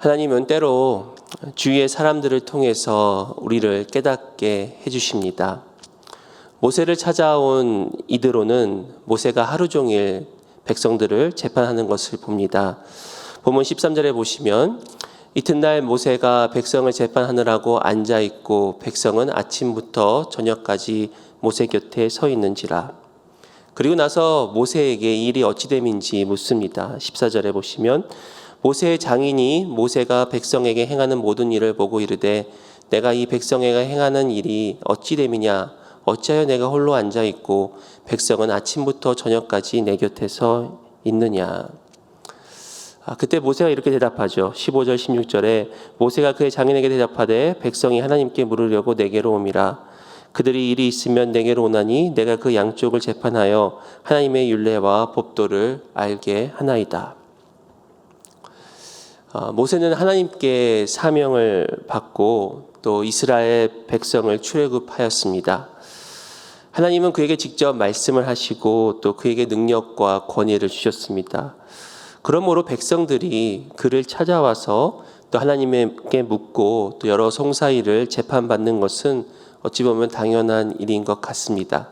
하나님은 때로 주위의 사람들을 통해서 우리를 깨닫게 해주십니다. 모세를 찾아온 이드로는 모세가 하루 종일 백성들을 재판하는 것을 봅니다. 본문 13절에 보시면 이튿날 모세가 백성을 재판하느라고 앉아 있고 백성은 아침부터 저녁까지 모세 곁에 서 있는지라. 그리고 나서 모세에게 이 일이 어찌 됨인지 묻습니다. 14절에 보시면 모세의 장인이 모세가 백성에게 행하는 모든 일을 보고 이르되 내가 이 백성에게 행하는 일이 어찌 됨이냐 어찌하여 내가 홀로 앉아 있고 백성은 아침부터 저녁까지 내 곁에 서 있느냐 아, 그때 모세가 이렇게 대답하죠. 15절 16절에 모세가 그의 장인에게 대답하되 백성이 하나님께 물으려고 내게로 옴이라 그들이 일이 있으면 내게로 오나니 내가 그 양쪽을 재판하여 하나님의 율례와 법도를 알게 하나이다. 아, 모세는 하나님께 사명을 받고 또 이스라엘 백성을 출애굽하였습니다. 하나님은 그에게 직접 말씀을 하시고 또 그에게 능력과 권위를 주셨습니다. 그러므로 백성들이 그를 찾아와서 또 하나님께 묻고 또 여러 송사일을 재판받는 것은 어찌 보면 당연한 일인 것 같습니다.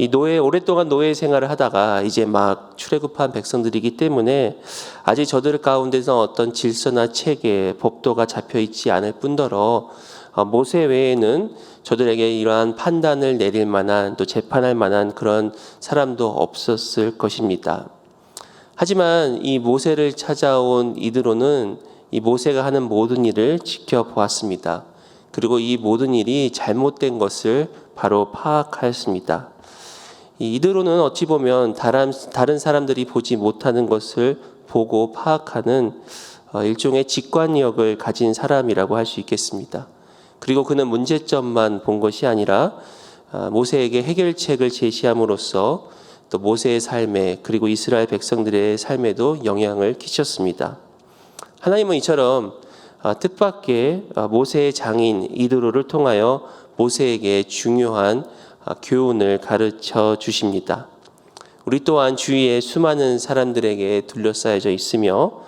이 노예 오랫동안 노예 생활을 하다가 이제 막 출애굽한 백성들이기 때문에 아직 저들 가운데서 어떤 질서나 체계, 법도가 잡혀 있지 않을 뿐더러 어, 모세 외에는 저들에게 이러한 판단을 내릴 만한 또 재판할 만한 그런 사람도 없었을 것입니다. 하지만 이 모세를 찾아온 이드로는 이 모세가 하는 모든 일을 지켜보았습니다. 그리고 이 모든 일이 잘못된 것을 바로 파악하였습니다. 이 이드로는 어찌 보면 다른, 사람들이 보지 못하는 것을 보고 파악하는 어, 일종의 직관력을 가진 사람이라고 할 수 있겠습니다. 그리고 그는 문제점만 본 것이 아니라 아, 모세에게 해결책을 제시함으로써 또 모세의 삶에 그리고 이스라엘 백성들의 삶에도 영향을 끼쳤습니다. 하나님은 이처럼 아, 뜻밖의 아, 모세의 장인 이드로를 통하여 모세에게 중요한 아, 교훈을 가르쳐 주십니다. 우리 또한 주위에 수많은 사람들에게 둘러싸여져 있으며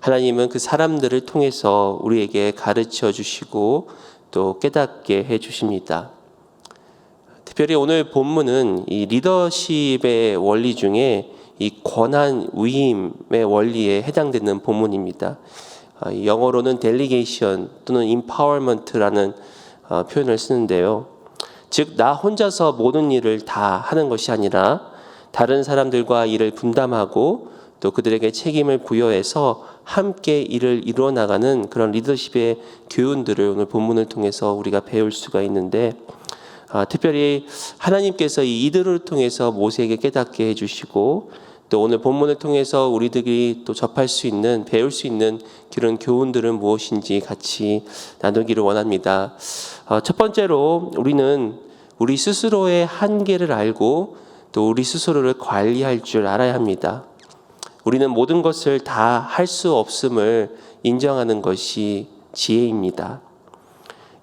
하나님은 그 사람들을 통해서 우리에게 가르쳐 주시고 또 깨닫게 해 주십니다. 특별히 오늘 본문은 이 리더십의 원리 중에 이 권한 위임의 원리에 해당되는 본문입니다. 아, 영어로는 delegation 또는 empowerment라는 어, 표현을 쓰는데요. 즉, 나 혼자서 모든 일을 다 하는 것이 아니라 다른 사람들과 일을 분담하고 또 그들에게 책임을 부여해서 함께 일을 이루어 나가는 그런 리더십의 교훈들을 오늘 본문을 통해서 우리가 배울 수가 있는데 아, 특별히 하나님께서 이 이들을 통해서 모세에게 깨닫게 해주시고 또 오늘 본문을 통해서 우리들이 또 접할 수 있는 배울 수 있는 그런 교훈들은 무엇인지 같이 나누기를 원합니다. 어, 첫 번째로 우리는 우리 스스로의 한계를 알고 또 우리 스스로를 관리할 줄 알아야 합니다. 우리는 모든 것을 다 할 수 없음을 인정하는 것이 지혜입니다.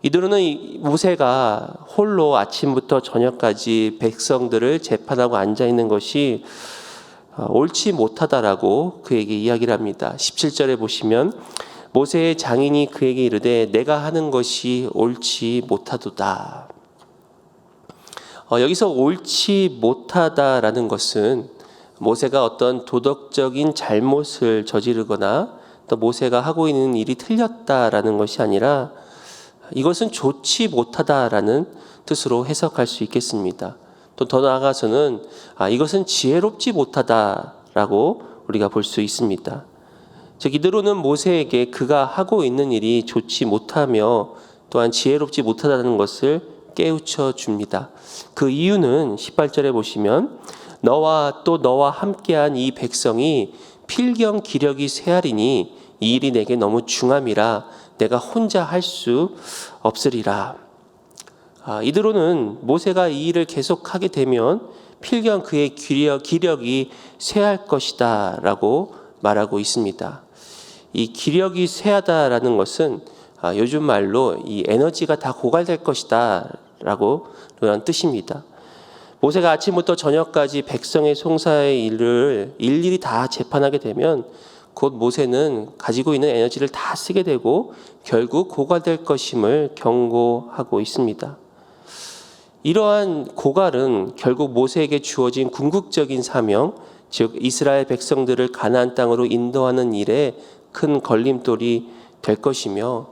이들은 모세가 홀로 아침부터 저녁까지 백성들을 재판하고 앉아 있는 것이 어, 옳지 못하다라고 그에게 이야기를 합니다. 17절에 보시면 모세의 장인이 그에게 이르되 내가 하는 것이 옳지 못하도다. 어, 여기서 옳지 못하다라는 것은 모세가 어떤 도덕적인 잘못을 저지르거나 또 모세가 하고 있는 일이 틀렸다라는 것이 아니라 이것은 좋지 못하다라는 뜻으로 해석할 수 있겠습니다. 또 더 나아가서는 아, 이것은 지혜롭지 못하다라고 우리가 볼 수 있습니다. 즉 이대로는 모세에게 그가 하고 있는 일이 좋지 못하며 또한 지혜롭지 못하다는 것을 깨우쳐 줍니다. 그 이유는 18절에 보시면 너와 또 너와 함께한 이 백성이 필경 기력이 쇠하리니 이 일이 내게 너무 중함이라 내가 혼자 할 수 없으리라. 아, 이대로는 모세가 이 일을 계속하게 되면 필경 그의 기력, 기력이 쇠할 것이다 라고 말하고 있습니다. 이 기력이 쇠하다라는 것은 아, 요즘 말로 이 에너지가 다 고갈될 것이다라고 그런 뜻입니다. 모세가 아침부터 저녁까지 백성의 송사의 일을 일일이 다 재판하게 되면 곧 모세는 가지고 있는 에너지를 다 쓰게 되고 결국 고갈될 것임을 경고하고 있습니다. 이러한 고갈은 결국 모세에게 주어진 궁극적인 사명, 즉 이스라엘 백성들을 가나안 땅으로 인도하는 일에 큰 걸림돌이 될 것이며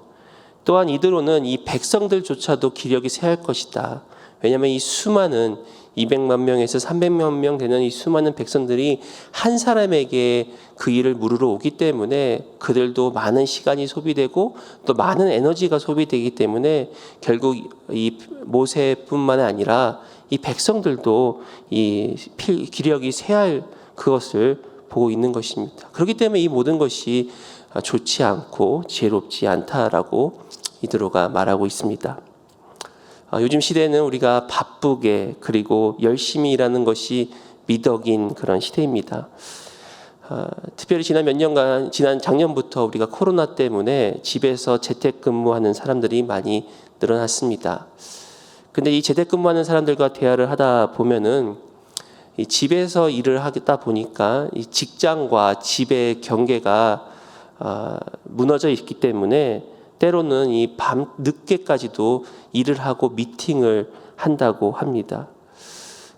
또한 이대로는 이 백성들조차도 기력이 쇠할 것이다. 왜냐하면 이 수많은 200만 명에서 300만 명 되는 이 수많은 백성들이 한 사람에게 그 일을 물으러 오기 때문에 그들도 많은 시간이 소비되고 또 많은 에너지가 소비되기 때문에 결국 이 모세뿐만 아니라 이 백성들도 이 필- 기력이 쇠할 그것을 보고 있는 것입니다. 그렇기 때문에 이 모든 것이 좋지 않고 지혜롭지 않다라고 이드로가 말하고 있습니다. 아, 요즘 시대는 우리가 바쁘게 그리고 열심히 일하는 것이 미덕인 그런 시대입니다. 아, 특별히 지난 몇 년간 지난 작년부터 우리가 코로나 때문에 집에서 재택근무하는 사람들이 많이 늘어났습니다. 근데 이 재택근무하는 사람들과 대화를 하다 보면은 이 집에서 일을 하다 보니까 이 직장과 집의 경계가 아, 무너져 있기 때문에 때로는 이 밤 늦게까지도 일을 하고 미팅을 한다고 합니다.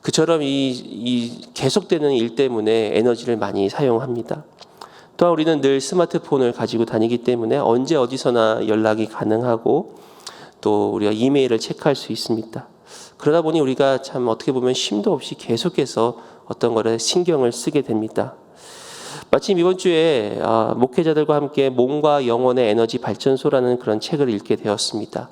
그처럼 이, 이 계속되는 일 때문에 에너지를 많이 사용합니다. 또한 우리는 늘 스마트폰을 가지고 다니기 때문에 언제 어디서나 연락이 가능하고 또 우리가 이메일을 체크할 수 있습니다. 그러다 보니 우리가 참 어떻게 보면 쉼도 없이 계속해서 어떤 거를 신경을 쓰게 됩니다. 마침 이번 주에 아, 목회자들과 함께 몸과 영혼의 에너지 발전소라는 그런 책을 읽게 되었습니다.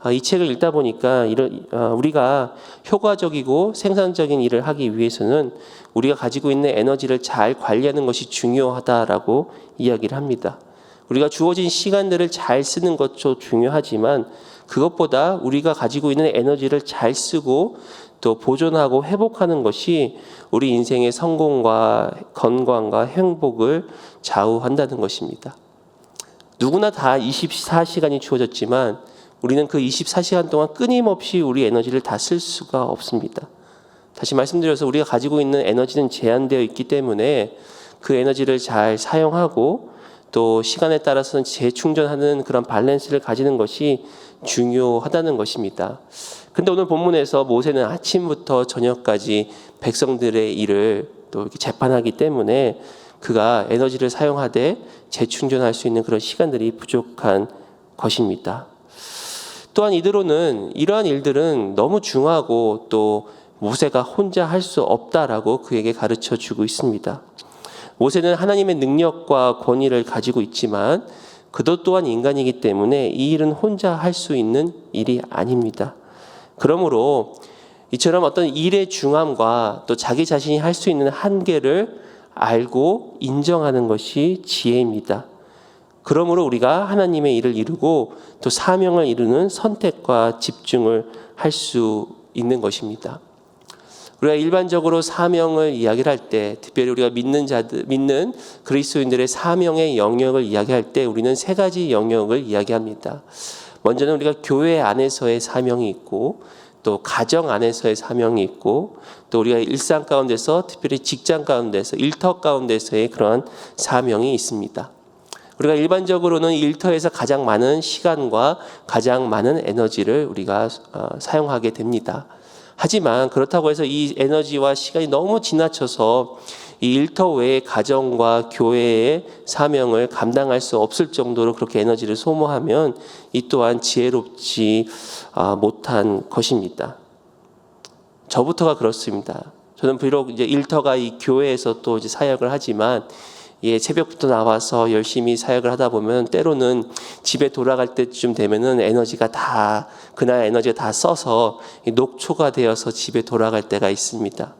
아, 이 책을 읽다 보니까 아, 우리가 효과적이고 생산적인 일을 하기 위해서는 우리가 가지고 있는 에너지를 잘 관리하는 것이 중요하다라고 이야기를 합니다. 우리가 주어진 시간들을 잘 쓰는 것도 중요하지만 그것보다 우리가 가지고 있는 에너지를 잘 쓰고 또 보존하고 회복하는 것이 우리 인생의 성공과 건강과 행복을 좌우한다는 것입니다. 누구나 다 24시간이 주어졌지만 우리는 그 24시간 동안 끊임없이 우리 에너지를 다 쓸 수가 없습니다. 다시 말씀드려서 우리가 가지고 있는 에너지는 제한되어 있기 때문에 그 에너지를 잘 사용하고 또 시간에 따라서는 재충전하는 그런 밸런스를 가지는 것이 중요하다는 것입니다. 근데 오늘 본문에서 모세는 아침부터 저녁까지 백성들의 일을 또 이렇게 재판하기 때문에 그가 에너지를 사용하되 재충전할 수 있는 그런 시간들이 부족한 것입니다. 또한 이대로는 이러한 일들은 너무 중하고 또 모세가 혼자 할 수 없다라고 그에게 가르쳐 주고 있습니다. 모세는 하나님의 능력과 권위를 가지고 있지만 그도 또한 인간이기 때문에 이 일은 혼자 할 수 있는 일이 아닙니다. 그러므로 이처럼 어떤 일의 중함과 또 자기 자신이 할 수 있는 한계를 알고 인정하는 것이 지혜입니다. 그러므로 우리가 하나님의 일을 이루고 또 사명을 이루는 선택과 집중을 할 수 있는 것입니다. 우리가 일반적으로 사명을 이야기를 할 때, 특별히 우리가 믿는 자들, 믿는 그리스도인들의 사명의 영역을 이야기할 때 우리는 세 가지 영역을 이야기합니다. 먼저는 우리가 교회 안에서의 사명이 있고, 또 가정 안에서의 사명이 있고, 또 우리가 일상 가운데서, 특별히 직장 가운데서, 일터 가운데서의 그러한 사명이 있습니다. 우리가 일반적으로는 일터에서 가장 많은 시간과 가장 많은 에너지를 우리가 어, 사용하게 됩니다. 하지만 그렇다고 해서 이 에너지와 시간이 너무 지나쳐서 이 일터 외의 가정과 교회의 사명을 감당할 수 없을 정도로 그렇게 에너지를 소모하면 이 또한 지혜롭지 아, 못한 것입니다. 저부터가 그렇습니다. 저는 비록 이제 일터가 이 교회에서 또 이제 사역을 하지만 예, 새벽부터 나와서 열심히 사역을 하다 보면 때로는 집에 돌아갈 때쯤 되면은 에너지가 다 그날 에너지가 다 써서 녹초가 되어서 집에 돌아갈 때가 있습니다.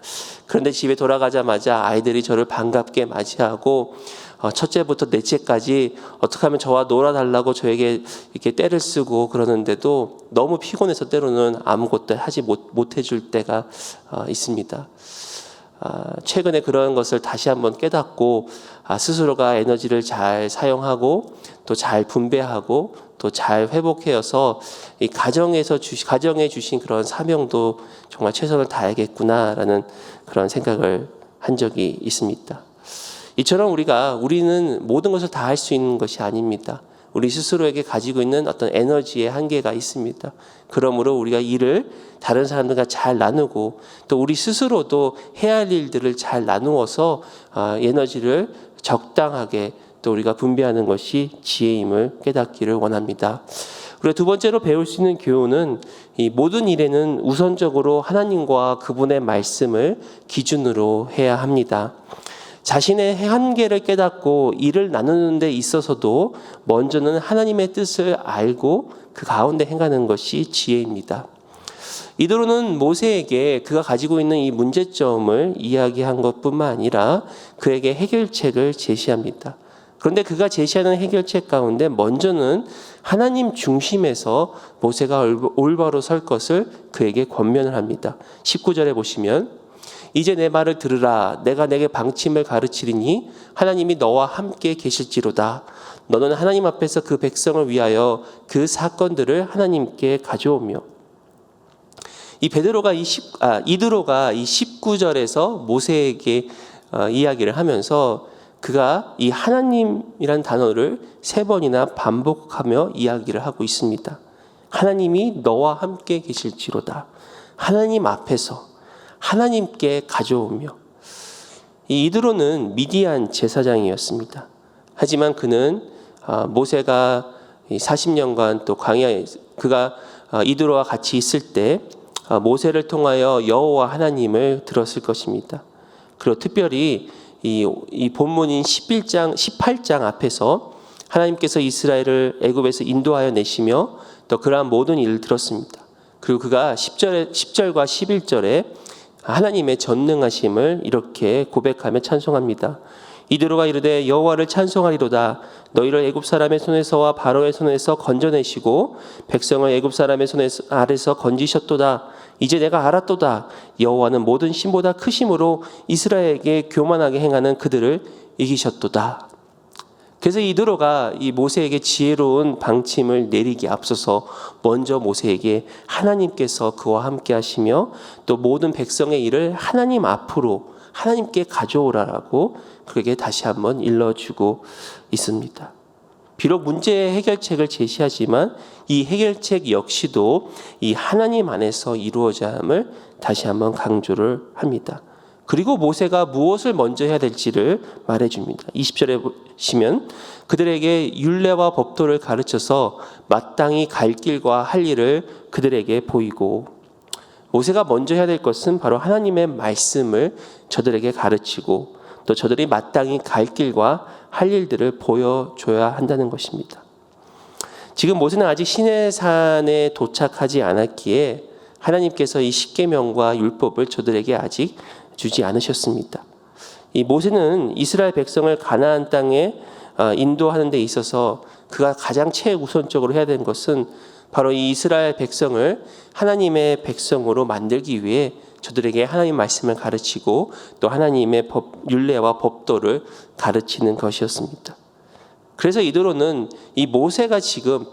그런데 집에 돌아가자마자 아이들이 저를 반갑게 맞이하고 어, 첫째부터 넷째까지 어떻게 하면 저와 놀아달라고 저에게 이렇게 때를 쓰고 그러는데도 너무 피곤해서 때로는 아무것도 하지 못, 못 해줄 때가 어, 있습니다. 아, 최근에 그런 것을 다시 한번 깨닫고 아, 스스로가 에너지를 잘 사용하고 또 잘 분배하고 또 잘 회복해서 이 가정에서 주시, 가정에 주신 그런 사명도 정말 최선을 다해야겠구나라는 그런 생각을 한 적이 있습니다. 이처럼 우리가 우리는 모든 것을 다 할 수 있는 것이 아닙니다. 우리 스스로에게 가지고 있는 어떤 에너지의 한계가 있습니다. 그러므로 우리가 일을 다른 사람들과 잘 나누고 또 우리 스스로도 해야 할 일들을 잘 나누어서 아, 에너지를 적당하게 또 우리가 분배하는 것이 지혜임을 깨닫기를 원합니다. 우리가 두 번째로 배울 수 있는 교훈은 이 모든 일에는 우선적으로 하나님과 그분의 말씀을 기준으로 해야 합니다. 자신의 한계를 깨닫고 일을 나누는 데 있어서도 먼저는 하나님의 뜻을 알고 그 가운데 행하는 것이 지혜입니다. 이도로는 모세에게 그가 가지고 있는 이 문제점을 이야기한 것뿐만 아니라 그에게 해결책을 제시합니다. 그런데 그가 제시하는 해결책 가운데 먼저는 하나님 중심에서 모세가 올바로 설 것을 그에게 권면을 합니다. 19절에 보시면 이제 내 말을 들으라 내가 내게 방침을 가르치리니 하나님이 너와 함께 계실지로다 너는 하나님 앞에서 그 백성을 위하여 그 사건들을 하나님께 가져오며 이 베드로가 이 10, 아, 이드로가 이 19절에서 모세에게 어, 이야기를 하면서 그가 이 하나님이란 단어를 세 번이나 반복하며 이야기를 하고 있습니다. 하나님이 너와 함께 계실지로다. 하나님 앞에서 하나님께 가져오며 이 이드로는 미디안 제사장이었습니다. 하지만 그는 아, 모세가 40년간 또 광야에 그가 아, 이드로와 같이 있을 때 아, 모세를 통하여 여호와 하나님을 들었을 것입니다. 그리고 특별히 이, 이 본문인 11장 18장 앞에서 하나님께서 이스라엘을 애굽에서 인도하여 내시며 또 그러한 모든 일을 들었습니다. 그리고 그가 10절에 10절과 11절에 하나님의 전능하심을 이렇게 고백하며 찬송합니다. 이드로가 이르되 여호와를 찬송하리로다. 너희를 애굽 사람의 손에서와 바로의 손에서 건져내시고 백성을 애굽 사람의 손에 아래서 건지셨도다. 이제 내가 알았도다. 여호와는 모든 신보다 크심으로 이스라엘에게 교만하게 행하는 그들을 이기셨도다 그래서 이드로가 이 모세에게 지혜로운 방침을 내리기 앞서서 먼저 모세에게 하나님께서 그와 함께 하시며 또 모든 백성의 일을 하나님 앞으로 하나님께 가져오라라고 그에게 다시 한번 일러주고 있습니다. 비록 문제의 해결책을 제시하지만 이 해결책 역시도 이 하나님 안에서 이루어져야 함을 다시 한번 강조를 합니다. 그리고 모세가 무엇을 먼저 해야 될지를 말해 줍니다. 20절에 보시면 그들에게 율례와 법도를 가르쳐서 마땅히 갈 길과 할 일을 그들에게 보이고 모세가 먼저 해야 될 것은 바로 하나님의 말씀을 저들에게 가르치고 또 저들이 마땅히 갈 길과 할 일들을 보여줘야 한다는 것입니다. 지금 모세는 아직 시내산에 도착하지 않았기에 하나님께서 이 십계명과 율법을 저들에게 아직 주지 않으셨습니다. 이 모세는 이스라엘 백성을 가나안 땅에 어, 인도하는 데 있어서 그가 가장 최우선적으로 해야 되는 것은 바로 이 이스라엘 백성을 하나님의 백성으로 만들기 위해 저들에게 하나님 말씀을 가르치고 또 하나님의 법 율례와 법도를 가르치는 것이었습니다. 그래서 이도로는 이 모세가 지금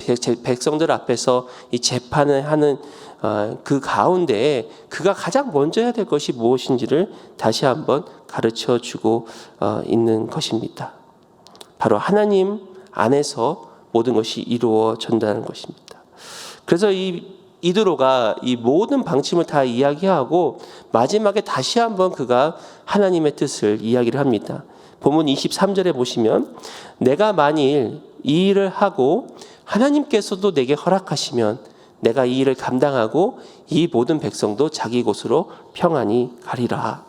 백성들 앞에서 이 재판을 하는 어, 그 가운데 그가 가장 먼저 해야 될 것이 무엇인지를 다시 한번 가르쳐 주고 어, 있는 것입니다. 바로 하나님 안에서 모든 것이 이루어진다는 것입니다. 그래서 이 이드로가 이 모든 방침을 다 이야기하고 마지막에 다시 한번 그가 하나님의 뜻을 이야기를 합니다. 본문 23절에 보시면 내가 만일 이 일을 하고 하나님께서도 내게 허락하시면 내가 이 일을 감당하고 이 모든 백성도 자기 곳으로 평안히 가리라.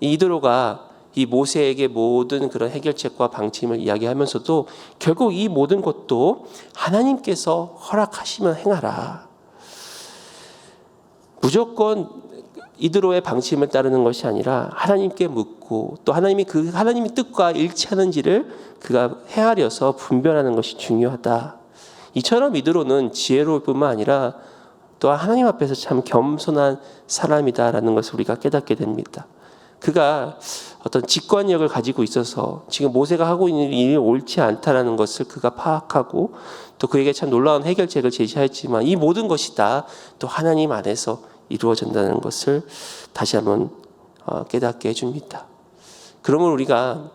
이드로가 이 모세에게 모든 그런 해결책과 방침을 이야기하면서도 결국 이 모든 것도 하나님께서 허락하시면 행하라. 무조건 이드로의 방침을 따르는 것이 아니라 하나님께 묻고 또 하나님이 그 하나님의 뜻과 일치하는지를 그가 헤아려서 분별하는 것이 중요하다. 이처럼 이드로는 지혜로울 뿐만 아니라 또 하나님 앞에서 참 겸손한 사람이다라는 것을 우리가 깨닫게 됩니다. 그가 어떤 직관력을 가지고 있어서 지금 모세가 하고 있는 일이 옳지 않다라는 것을 그가 파악하고 또 그에게 참 놀라운 해결책을 제시했지만 이 모든 것이 다 또 하나님 안에서 이루어진다는 것을 다시 한번 어, 깨닫게 해줍니다. 그러면 우리가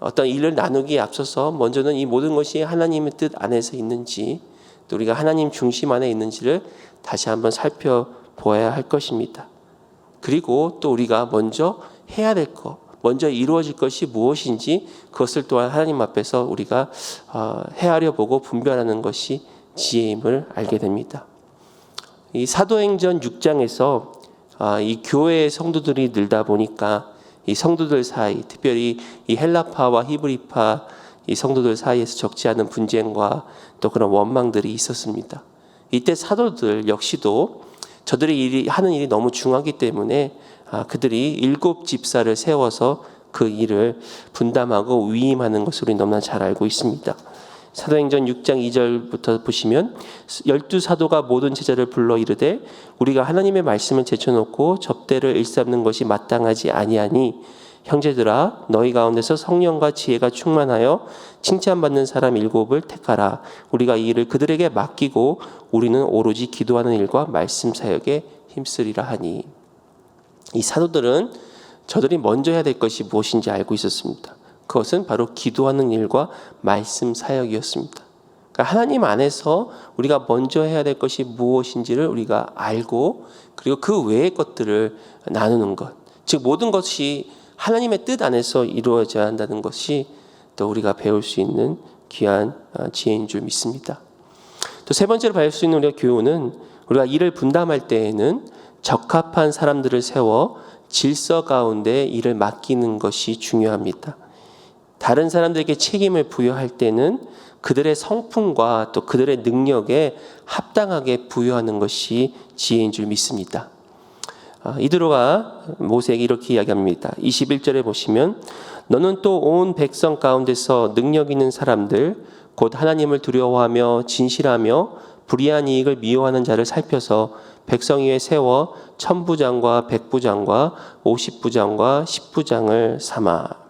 어떤 일을 나누기에 앞서서 먼저는 이 모든 것이 하나님의 뜻 안에서 있는지 또 우리가 하나님 중심 안에 있는지를 다시 한번 살펴보아야 할 것입니다. 그리고 또 우리가 먼저 해야 될 것, 먼저 이루어질 것이 무엇인지 그것을 또한 하나님 앞에서 우리가 어, 헤아려 보고 분별하는 것이 지혜임을 알게 됩니다. 이 사도행전 6장에서 아, 이 교회의 성도들이 늘다 보니까 이 성도들 사이, 특별히 이 헬라파와 히브리파 이 성도들 사이에서 적지 않은 분쟁과 또 그런 원망들이 있었습니다. 이때 사도들 역시도 저들이 일이 하는 일이 너무 중하기 때문에 아, 그들이 일곱 집사를 세워서 그 일을 분담하고 위임하는 것을 우리 너무나 잘 알고 있습니다. 사도행전 6장 2절부터 보시면 열두 사도가 모든 제자를 불러 이르되 우리가 하나님의 말씀을 제쳐놓고 접대를 일삼는 것이 마땅하지 아니하니 형제들아 너희 가운데서 성령과 지혜가 충만하여 칭찬받는 사람 일곱을 택하라 우리가 이 일을 그들에게 맡기고 우리는 오로지 기도하는 일과 말씀 사역에 힘쓰리라 하니 이 사도들은 저들이 먼저 해야 될 것이 무엇인지 알고 있었습니다. 그것은 바로 기도하는 일과 말씀 사역이었습니다. 그러니까 하나님 안에서 우리가 먼저 해야 될 것이 무엇인지를 우리가 알고 그리고 그 외의 것들을 나누는 것. 즉 모든 것이 하나님의 뜻 안에서 이루어져야 한다는 것이 또 우리가 배울 수 있는 귀한 아, 지혜인 줄 믿습니다. 또 세 번째로 배울 수 있는 우리가 교훈은 우리가 일을 분담할 때에는 적합한 사람들을 세워 질서 가운데 일을 맡기는 것이 중요합니다. 다른 사람들에게 책임을 부여할 때는 그들의 성품과 또 그들의 능력에 합당하게 부여하는 것이 지혜인 줄 믿습니다. 아, 이드로가 모세에게 이렇게 이야기합니다. 21절에 보시면 너는 또 온 백성 가운데서 능력 있는 사람들 곧 하나님을 두려워하며 진실하며 불의한 이익을 미워하는 자를 살펴서 백성 위에 세워 천부장과 백부장과 오십부장과 십부장을 삼아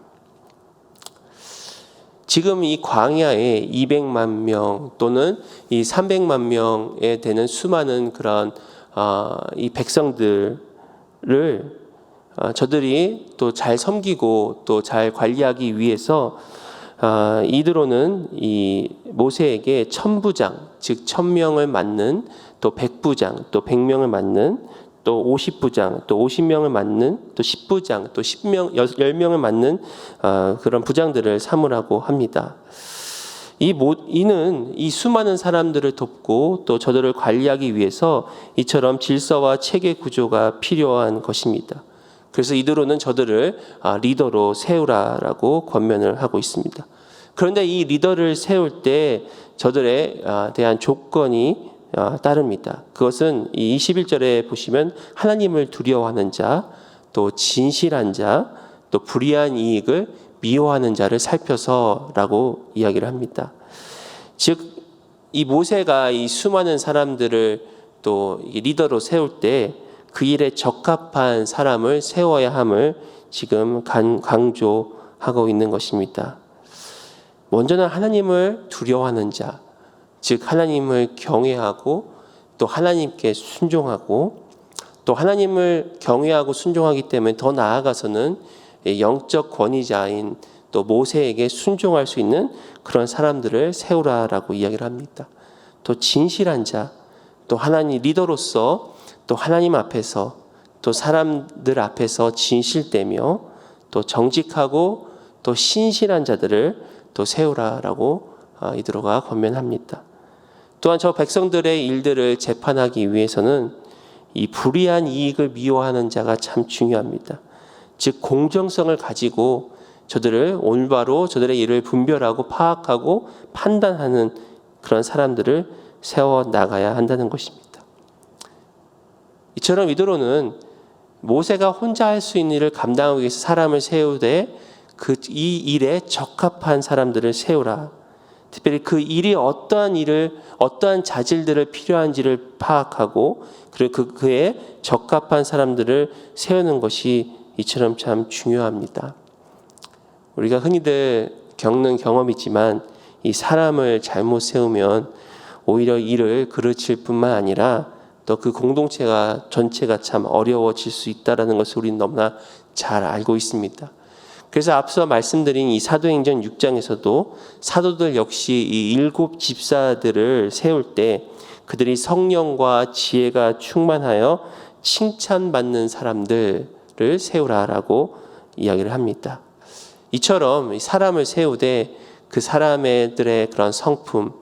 지금 이 광야에 200만 명 또는 이 300만 명에 되는 수많은 그런 어, 이 백성들을 어, 저들이 또 잘 섬기고 또 잘 관리하기 위해서 어, 이드로는 이 모세에게 천부장 즉 천명을 맡는 또 백부장 또 백명을 맡는 또 50부장, 또 50명을 맡는 또 10부장, 또 10명, 10명을 맡는 어, 그런 부장들을 삼으라고 합니다. 이 모, 이는 이 수많은 사람들을 돕고 또 저들을 관리하기 위해서 이처럼 질서와 체계 구조가 필요한 것입니다. 그래서 이들로는 저들을 아, 리더로 세우라라고 권면을 하고 있습니다. 그런데 이 리더를 세울 때 저들에 아, 대한 조건이 어, 따릅니다. 그것은 이 21절에 보시면 하나님을 두려워하는 자, 또 진실한 자, 또 불의한 이익을 미워하는 자를 살펴서라고 이야기를 합니다. 즉, 이 모세가 이 수많은 사람들을 또 리더로 세울 때 그 일에 적합한 사람을 세워야 함을 지금 강조하고 있는 것입니다. 먼저는 하나님을 두려워하는 자, 즉 하나님을 경외하고 또 하나님께 순종하고 또 하나님을 경외하고 순종하기 때문에 더 나아가서는 영적 권위자인 또 모세에게 순종할 수 있는 그런 사람들을 세우라라고 이야기를 합니다. 또 진실한 자, 또 하나님 리더로서 또 하나님 앞에서 또 사람들 앞에서 진실되며 또 정직하고 또 신실한 자들을 또 세우라라고 아, 이드로가 권면합니다. 또한 저 백성들의 일들을 재판하기 위해서는 이 불의한 이익을 미워하는 자가 참 중요합니다. 즉 공정성을 가지고 저들을 올바로 저들의 일을 분별하고 파악하고 판단하는 그런 사람들을 세워 나가야 한다는 것입니다. 이처럼 이도로는 모세가 혼자 할 수 있는 일을 감당하기 위해서 사람을 세우되 그 이 일에 적합한 사람들을 세우라. 특별히 그 일이 어떠한 일을 어떠한 자질들을 필요한지를 파악하고 그리고 그 그에 적합한 사람들을 세우는 것이 이처럼 참 중요합니다. 우리가 흔히들 겪는 경험이지만 이 사람을 잘못 세우면 오히려 일을 그르칠 뿐만 아니라 또 그 공동체가 전체가 참 어려워질 수 있다라는 것을 우리는 너무나 잘 알고 있습니다. 그래서 앞서 말씀드린 이 사도행전 6장에서도 사도들 역시 이 일곱 집사들을 세울 때 그들이 성령과 지혜가 충만하여 칭찬받는 사람들을 세우라라고 이야기를 합니다. 이처럼 사람을 세우되 그 사람들의 그런 성품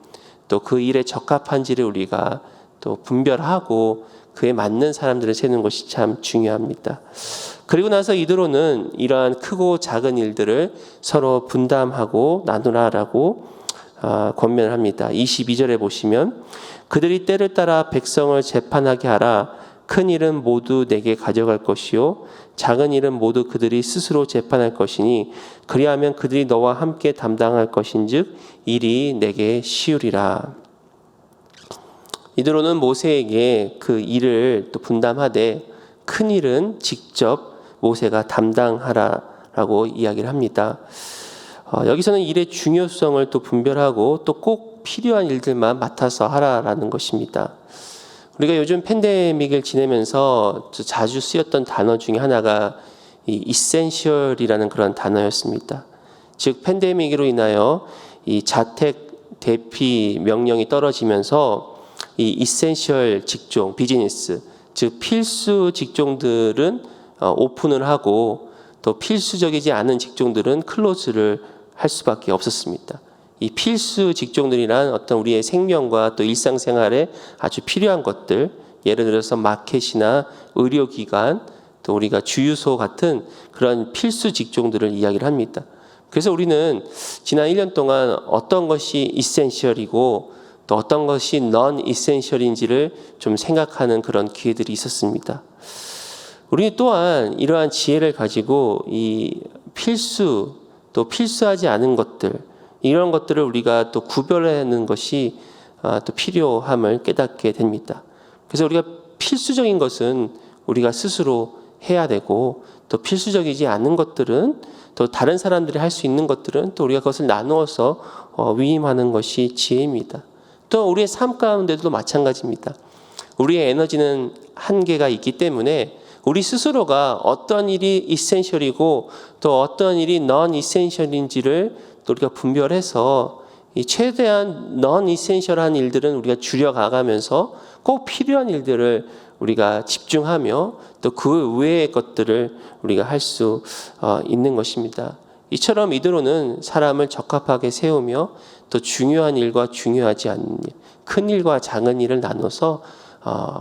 또 그 일에 적합한지를 우리가 또 분별하고 그에 맞는 사람들을 세우는 것이 참 중요합니다. 그리고 나서 이드로는 이러한 크고 작은 일들을 서로 분담하고 나누라라고 아, 권면을 합니다. 22절에 보시면 그들이 때를 따라 백성을 재판하게 하라. 큰 일은 모두 내게 가져갈 것이요 작은 일은 모두 그들이 스스로 재판할 것이니 그리하면 그들이 너와 함께 담당할 것인즉 일이 내게 쉬우리라. 이드로는 모세에게 그 일을 또 분담하되 큰 일은 직접 모세가 담당하라라고 이야기를 합니다. 어, 여기서는 일의 중요성을 또 분별하고 또 꼭 필요한 일들만 맡아서 하라라는 것입니다. 우리가 요즘 팬데믹을 지내면서 자주 쓰였던 단어 중에 하나가 이 essential이라는 그런 단어였습니다. 즉 팬데믹으로 인하여 이 자택 대피 명령이 떨어지면서 이 essential 직종 비즈니스 즉 필수 직종들은 어, 오픈을 하고 또 필수적이지 않은 직종들은 클로즈를 할 수밖에 없었습니다. 이 필수 직종들이란 어떤 우리의 생명과 또 일상생활에 아주 필요한 것들, 예를 들어서 마켓이나 의료기관, 또 우리가 주유소 같은 그런 필수 직종들을 이야기를 합니다. 그래서 우리는 지난 1년 동안 어떤 것이 이센셜이고 또 어떤 것이 넌 이센셜인지를 좀 생각하는 그런 기회들이 있었습니다. 우리 또한 이러한 지혜를 가지고 이 필수 또 필수하지 않은 것들 이런 것들을 우리가 또 구별하는 것이 아, 또 필요함을 깨닫게 됩니다. 그래서 우리가 필수적인 것은 우리가 스스로 해야 되고 또 필수적이지 않은 것들은 또 다른 사람들이 할 수 있는 것들은 또 우리가 그것을 나누어서 어, 위임하는 것이 지혜입니다. 또 우리의 삶 가운데도 마찬가지입니다. 우리의 에너지는 한계가 있기 때문에 우리 스스로가 어떤 일이 이센셜이고 또 어떤 일이 넌 이센셜인지를 또 우리가 분별해서 이 최대한 넌 이센셜한 일들은 우리가 줄여가가면서 꼭 필요한 일들을 우리가 집중하며 또 그 외의 것들을 우리가 할수 어, 있는 것입니다. 이처럼 이대로는 사람을 적합하게 세우며 또 중요한 일과 중요하지 않은 일, 큰 일과 작은 일을 나눠서 어,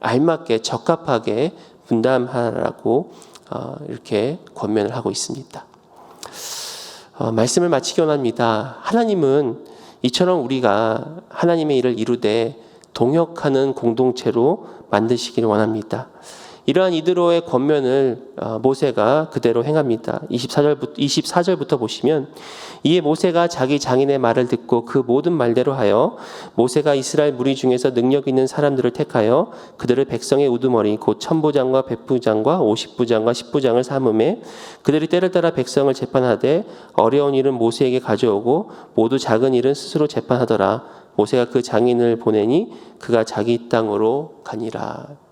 알맞게 적합하게 분담하라고 어, 이렇게 권면을 하고 있습니다. 어, 말씀을 마치기 원합니다. 하나님은 이처럼 우리가 하나님의 일을 이루되 동역하는 공동체로 만드시기를 원합니다. 이러한 이드로의 권면을 어, 모세가 그대로 행합니다. 24절부터, 24절부터 보시면 이에 모세가 자기 장인의 말을 듣고 그 모든 말대로 하여 모세가 이스라엘 무리 중에서 능력 있는 사람들을 택하여 그들을 백성의 우두머리 곧 천부장과 백부장과 오십부장과 십부장을 삼음해 그들이 때를 따라 백성을 재판하되 어려운 일은 모세에게 가져오고 모두 작은 일은 스스로 재판하더라 모세가 그 장인을 보내니 그가 자기 땅으로 가니라.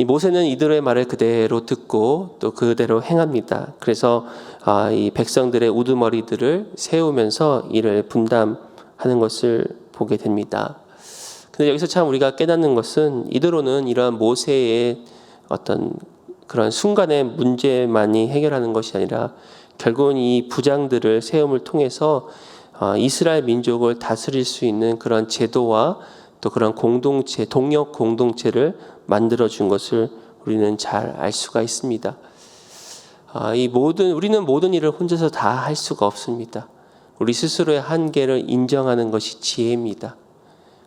이 모세는 이들의 말을 그대로 듣고 또 그대로 행합니다. 그래서 아, 이 백성들의 우두머리들을 세우면서 이를 분담하는 것을 보게 됩니다. 근데 여기서 참 우리가 깨닫는 것은 이대로는 이러한 모세의 어떤 그런 순간의 문제만이 해결하는 것이 아니라 결국은 이 부장들을 세움을 통해서 아, 이스라엘 민족을 다스릴 수 있는 그런 제도와 또 그런 공동체, 동력 공동체를 만들어 준 것을 우리는 잘 알 수가 있습니다. 아, 이 모든 우리는 모든 일을 혼자서 다 할 수가 없습니다. 우리 스스로의 한계를 인정하는 것이 지혜입니다.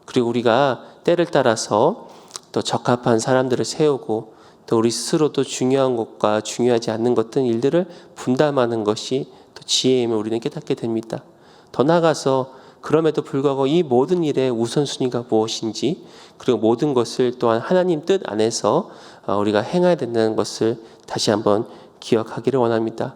그리고 우리가 때를 따라서 또 적합한 사람들을 세우고 또 우리 스스로도 중요한 것과 중요하지 않는 것들 일들을 분담하는 것이 또 지혜임을 우리는 깨닫게 됩니다. 더 나아가서 그럼에도 불구하고 이 모든 일의 우선순위가 무엇인지 그리고 모든 것을 또한 하나님 뜻 안에서 어, 우리가 행해야 된다는 것을 다시 한번 기억하기를 원합니다.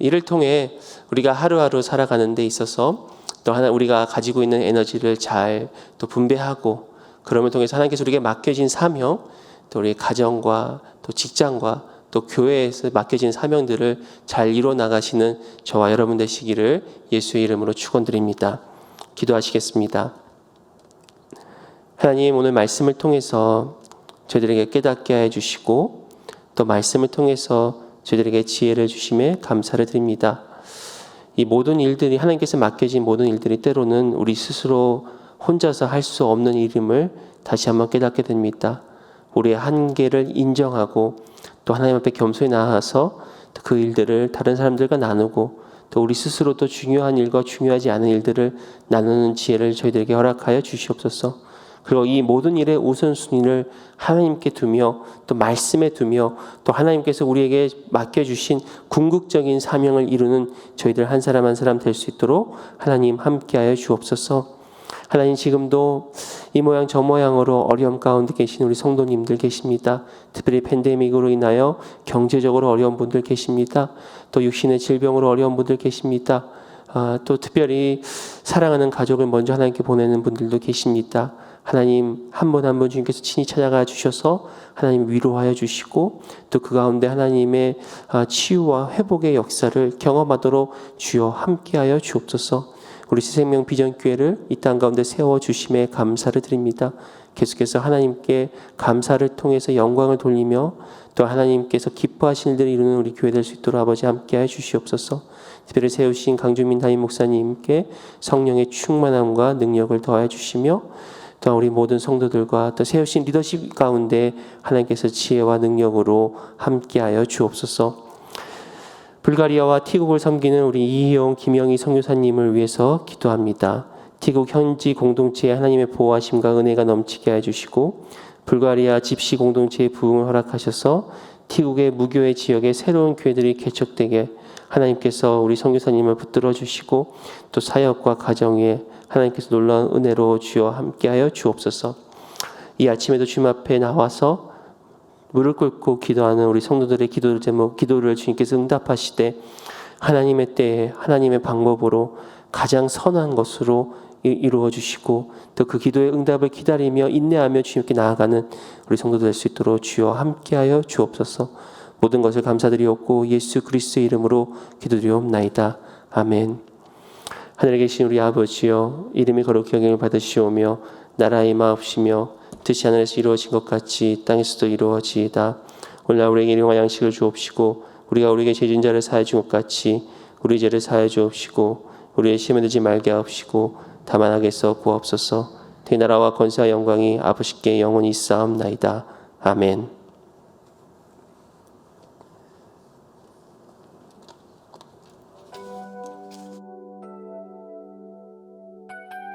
이를 통해 우리가 하루하루 살아가는 데 있어서 또 하나 우리가 가지고 있는 에너지를 잘 또 분배하고 그럼을 통해서 하나님께서 우리에게 맡겨진 사명 또 우리 가정과 또 직장과 또 교회에서 맡겨진 사명들을 잘 이루어 나가시는 저와 여러분 되시기를 예수의 이름으로 축원드립니다. 기도하시겠습니다. 하나님 오늘 말씀을 통해서 저희들에게 깨닫게 해 주시고 또 말씀을 통해서 저희들에게 지혜를 주심에 감사를 드립니다. 이 모든 일들이 하나님께서 맡겨진 모든 일들이 때로는 우리 스스로 혼자서 할 수 없는 일임을 다시 한번 깨닫게 됩니다. 우리의 한계를 인정하고 또 하나님 앞에 겸손히 나아가서 그 일들을 다른 사람들과 나누고 또 우리 스스로도 중요한 일과 중요하지 않은 일들을 나누는 지혜를 저희들에게 허락하여 주시옵소서. 그리고 이 모든 일의 우선순위를 하나님께 두며 또 말씀에 두며 또 하나님께서 우리에게 맡겨주신 궁극적인 사명을 이루는 저희들 한 사람 한 사람 될 수 있도록 하나님 함께하여 주옵소서. 하나님 지금도 이 모양 저 모양으로 어려움 가운데 계신 우리 성도님들 계십니다. 특별히 팬데믹으로 인하여 경제적으로 어려운 분들 계십니다. 또 육신의 질병으로 어려운 분들 계십니다. 아, 또 특별히 사랑하는 가족을 먼저 하나님께 보내는 분들도 계십니다. 하나님 한 분 한분 주님께서 친히 찾아가 주셔서 하나님 위로하여 주시고 또 그 가운데 하나님의 아, 치유와 회복의 역사를 경험하도록 주여 함께하여 주옵소서. 우리 새생명 비전교회를 이 땅 가운데 세워 주심에 감사를 드립니다. 계속해서 하나님께 감사를 통해서 영광을 돌리며 또 하나님께서 기뻐하시는 일을 이루는 우리 교회 될 수 있도록 아버지 함께하여 주시옵소서. 특별히 세우신 강주민 담임 목사님께 성령의 충만함과 능력을 더하여 주시며 또 우리 모든 성도들과 또 세우신 리더십 가운데 하나님께서 지혜와 능력으로 함께하여 주옵소서. 불가리아와 티국을 섬기는 우리 이희용, 김영희 성교사님을 위해서 기도합니다. 티국 현지 공동체에 하나님의 보호하심과 은혜가 넘치게 해주시고 불가리아 집시 공동체의 부흥을 허락하셔서 티국의 무교의 지역에 새로운 교회들이 개척되게 하나님께서 우리 성교사님을 붙들어 주시고 또 사역과 가정에 하나님께서 놀라운 은혜로 주여 함께하여 주옵소서. 이 아침에도 주님 앞에 나와서 무릎 꿇고 기도하는 우리 성도들의 기도 제목, 기도를 주님께서 응답하시되 하나님의 때에 하나님의 방법으로 가장 선한 것으로 이- 이루어 주시고 또 그 기도의 응답을 기다리며 인내하며 주님께 나아가는 우리 성도들 될 수 있도록 주여 함께하여 주옵소서. 모든 것을 감사드리옵고 예수 그리스도의 이름으로 기도드리옵나이다. 아멘. 하늘에 계신 우리 아버지여 이름이 거룩히 여김을 받으시오며 나라의 임하옵시며 뜻이 하늘에서 이루어진 것 같이 땅에서도 이루어지이다. 오늘날 우리에게 일용할 양식을 주옵시고 우리가 우리에게 죄진 자를 사해 준것 같이 우리 죄를 사해 주옵시고 우리의 시험에 들지 말게 하옵시고 다만 악에서 구하옵소서. 그 나라와 권세와 영광이 아버지께 영원히 있사옵나이다. 아멘.